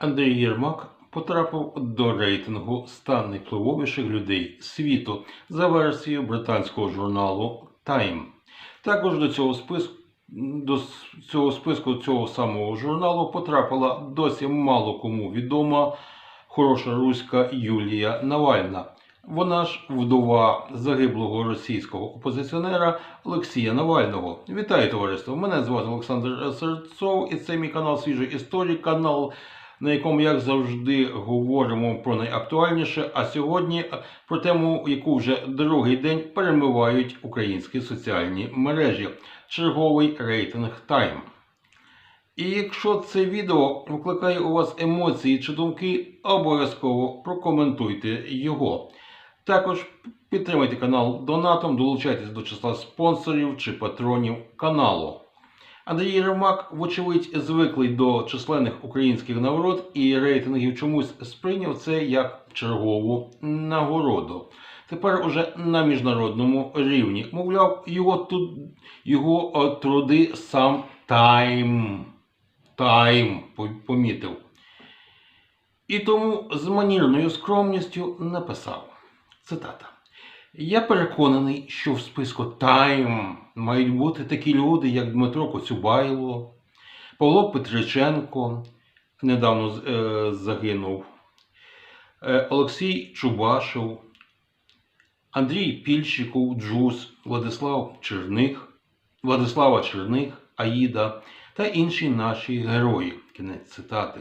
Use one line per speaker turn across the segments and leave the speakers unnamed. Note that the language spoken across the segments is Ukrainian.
Андрій Єрмак потрапив до рейтингу 100 найвпливовіших людей світу за версією британського журналу Time. Також до цього списку. До цього списку цього самого журналу потрапила досі мало кому відома хороша руська Юлія Навальна. Вона ж вдова загиблого російського опозиціонера Олексія Навального. Вітаю товариство! Мене звати Олександр Серцов, і це мій канал Свіжої історії, канал, на якому, як завжди, говоримо про найактуальніше. А сьогодні е, про тему, яку вже другий день перемивають українські соціальні мережі. Черговий рейтинг Time. І якщо це відео викликає у вас емоції чи думки, обов'язково прокоментуйте його. Також підтримайте канал донатом, долучайтесь до числа спонсорів чи патронів каналу. Андрій Єрмак, вочевидь, звиклий до численних українських нагород і рейтингів чомусь сприйняв це як чергову нагороду. Тепер уже на міжнародному рівні. Мовляв, його тут його е, труди сам Тайм. Тайм помітив. І тому з манірною скромністю написав. Цитата. Я переконаний, що в списку Time мають бути такі люди, як Дмитро Коцюбайло, Павло Петриченко, недавно е, загинув, е, Олексій Чубашев, Андрій Пільщиков, Джус, Владислав Черних, Владислава Черних, Аїда та інші наші герої. Кінець цитати.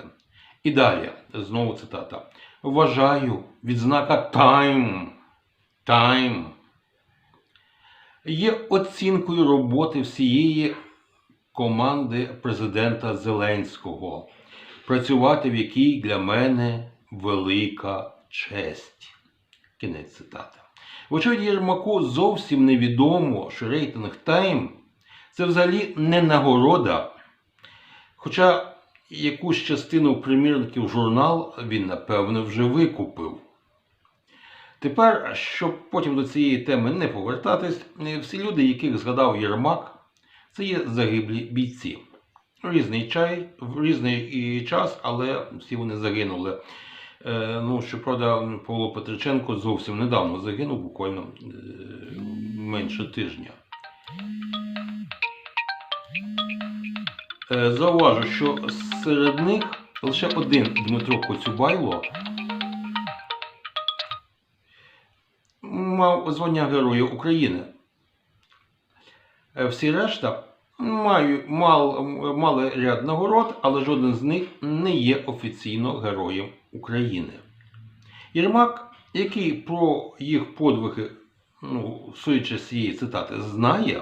І далі, знову цитата. Вважаю, відзнака Time Time є оцінкою роботи всієї команди президента Зеленського, працювати в якій для мене велика честь. Кінець цитати. Вочевидь, Єрмаку зовсім невідомо, що рейтинг Time це взагалі не нагорода. Хоча якусь частину примірників журнал він, напевно, вже викупив. Тепер, щоб потім до цієї теми не повертатись, е, всі люди, яких згадав Єрмак, це є загиблі бійці. Різний чай, в різний час, але всі вони загинули. Е, ну, щоправда, Павло Петриченко зовсім недавно загинув, буквально е, менше тижня. Е, зауважу, що серед них лише один Дмитро Коцюбайло мав звання Героя України. Е, Всі решта маю, мал, мали ряд нагород, але жоден з них не є офіційно Героєм України. Єрмак, який про їх подвиги, ну, судячи цієї цитати, знає,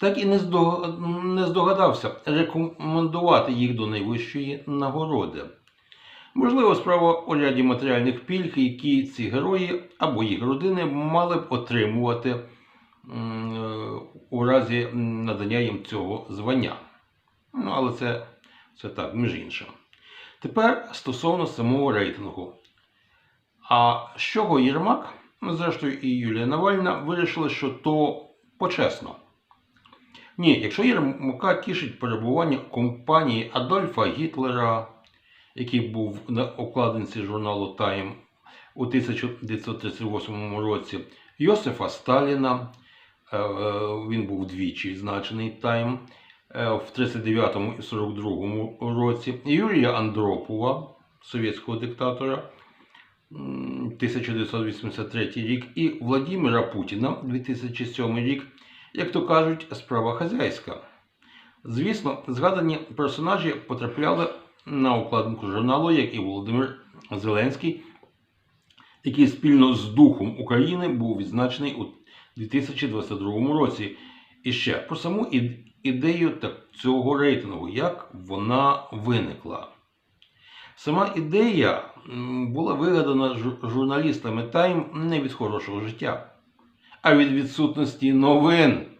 так і не здогадався рекомендувати їх до найвищої нагороди. Можливо, справа у ряді матеріальних пільг, які ці герої або їх родини мали б отримувати е, у разі надання їм цього звання. Ну, але це, це так, між іншим. Тепер стосовно самого рейтингу. А з чого Єрмак, ну, зрештою і Юлія Навальна, вирішили, що то почесно. Ні, якщо Єрмака тішить перебування компанії Адольфа Гітлера, який був на обкладинці журналу Time у 1938 році, Йосифа Сталіна, е, е, він був двічі відзначений Time е, в 39 і 42 році, Юрія Андропова, совєтського диктатора, 1983 рік, і Владимира Путіна, 2007 рік, як то кажуть, справа хазяйська. Звісно, згадані персонажі потрапляли на обкладинку журналу, як і Володимир Зеленський, який спільно з Духом України був відзначений у 2022 році. І ще про саму ідею цього рейтингу, як вона виникла. Сама ідея була вигадана журналістами Time не від хорошого життя, а від відсутності новин.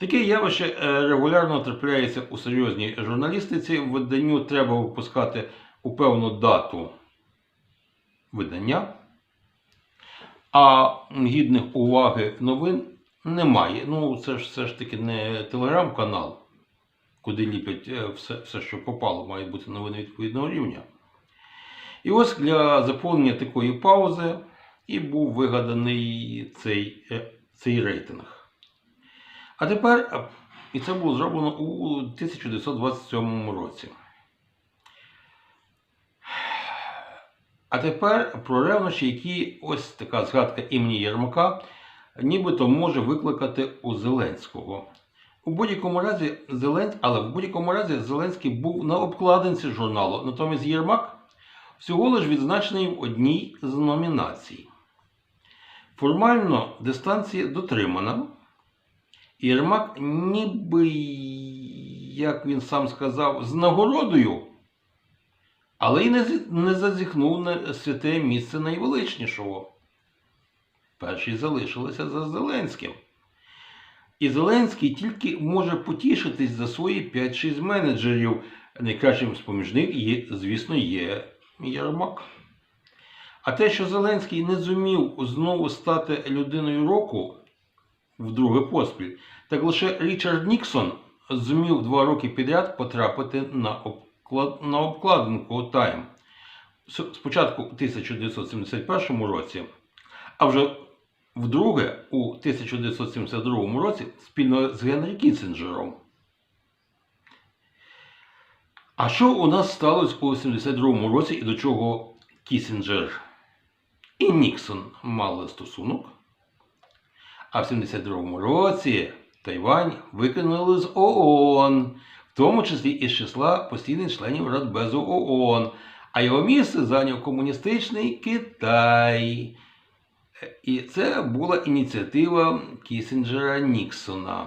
Таке явище е, регулярно трапляється у серйозній журналістиці. Виданню треба випускати у певну дату видання, а гідних уваги новин немає. Ну, це ж все ж таки не телеграм-канал. куди ліплять е, все, все, що попало, має бути новини відповідного рівня. І ось для заповнення такої паузи і був вигаданий цей, е, цей рейтинг. А тепер, е, і це було зроблено у 1927 році. А тепер про ревнощі, які ось така згадка імені Єрмака, нібито може викликати у Зеленського. У будь-якому разі Зелен... але в будь-якому разі Зеленський був на обкладинці журналу, натомість Єрмак всього лиш відзначений в одній з номінацій. Формально дистанція дотримана. Єрмак, ніби, як він сам сказав, з нагородою, але й не, зазіхнув на святе місце найвеличнішого. Перші залишилися за Зеленським. І Зеленський тільки може потішитись за свої 5-6 менеджерів. Найкращим з поміж є, звісно, є Єрмак. А те, що Зеленський не зумів знову стати людиною року вдруге поспіль, так лише Річард Ніксон зумів два роки підряд потрапити на, обклад... на обкладинку Time. Спочатку у 1971 році, а вже вдруге у 1972 році спільно з Генрі Кіссінджером. А що у нас сталося у 72 році і до чого Кісінджер і Ніксон мали стосунок? А в 72 році Тайвань викинули з ООН, в тому числі із числа постійних членів Радбезу ООН, а його місце зайняв комуністичний Китай. І це була ініціатива Кісінджера Ніксона.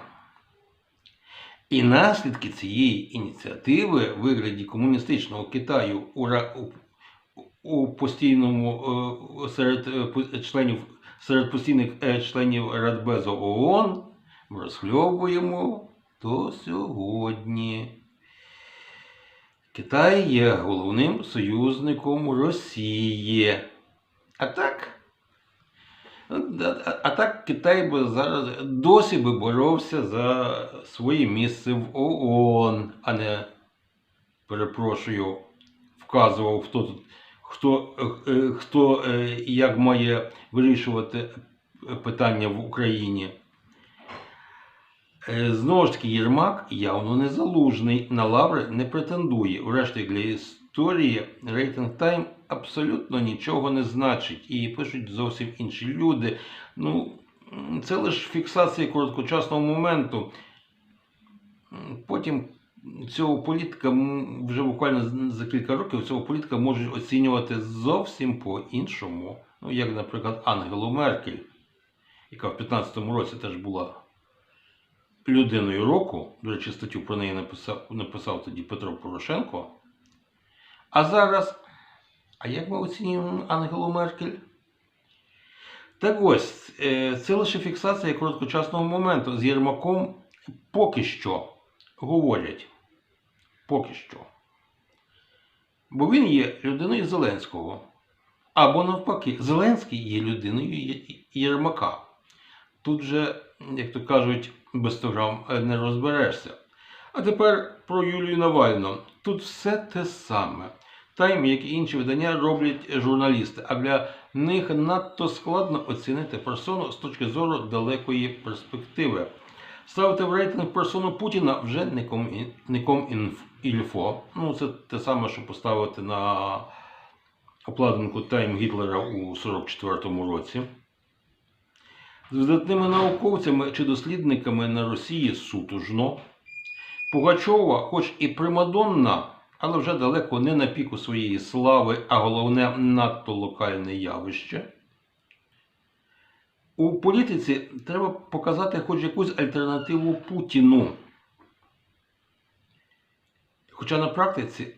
І наслідки цієї ініціативи в вигляді комуністичного Китаю у, у, у постійному е, серед е, членів серед постійних членів Радбезу ООН розхльовуємо до сьогодні. Китай є головним союзником Росії. А так. А так Китай би зараз досі би боровся за своє місце в ООН, а не, перепрошую, вказував, хто тут, хто, е, е, хто е, як має вирішувати питання в Україні. Знову ж таки, Єрмак явно не залужний, на лаври не претендує. Врешті для історії рейтинг Time абсолютно нічого не значить. І пишуть зовсім інші люди. Ну, це лише фіксація короткочасного моменту. Потім цього політика вже буквально за кілька років цього політика можуть оцінювати зовсім по-іншому. Ну, як, наприклад, Ангелу Меркель, яка в 15-му році теж була людиною року. До речі, статтю про неї написав, написав тоді Петро Порошенко. А зараз, а як ми оцінюємо Ангелу Меркель? Так ось, е, це лише фіксація короткочасного моменту. З Єрмаком поки що говорять. Поки що. Бо він є людиною Зеленського. Або навпаки, Зеленський є людиною Єрмака. Тут же, як то кажуть, без 100 грам не розберешся. А тепер про Юлію Навальну. Тут все те саме. Тайм, як і інші видання, роблять журналісти, а для них надто складно оцінити персону з точки зору далекої перспективи. Ставити в рейтинг персону Путіна вже не ком інф, ільфо. Ну, це те саме, що поставити на обкладинку Тайм Гітлера у 44-му році. З видатними науковцями чи дослідниками на Росії сутужно. Пугачова, хоч і примадонна, але вже далеко не на піку своєї слави, а головне надто локальне явище. У політиці треба показати хоч якусь альтернативу Путіну. Хоча на практиці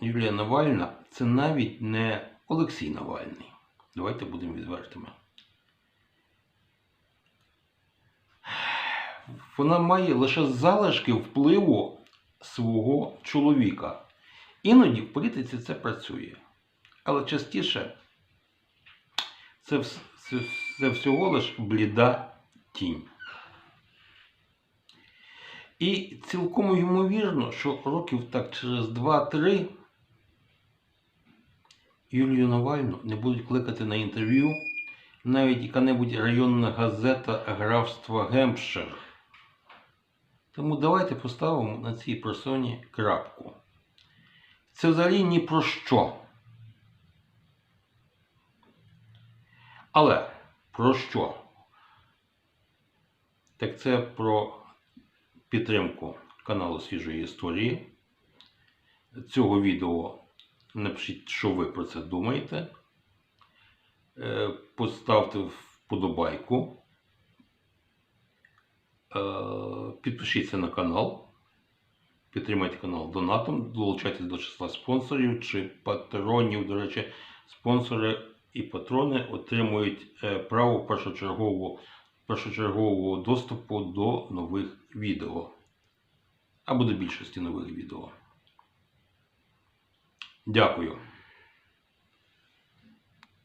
Юлія Навальна це навіть не Олексій Навальний. Давайте будемо відвертими. Вона має лише залишки впливу свого чоловіка. Іноді в політиці це працює. Але частіше це, це, це всього лиш бліда тінь. І цілком ймовірно, що років так через 2-3 Юлію Навальну не будуть кликати на інтерв'ю навіть яка-небудь районна газета графства Гемпшир. Тому давайте поставимо на цій персоні крапку. Це взагалі ні про що. Але про що? Так це про підтримку каналу Свіжої історії. Цього відео напишіть, що ви про це думаєте. Е, Поставте вподобайку. Е, Підпишіться на канал. Підтримайте канал донатом, долучайтесь до числа спонсорів чи патронів. До речі, спонсори і патрони отримують е, право першочергового, першочергового доступу до нових відео. Або до більшості нових відео. Дякую.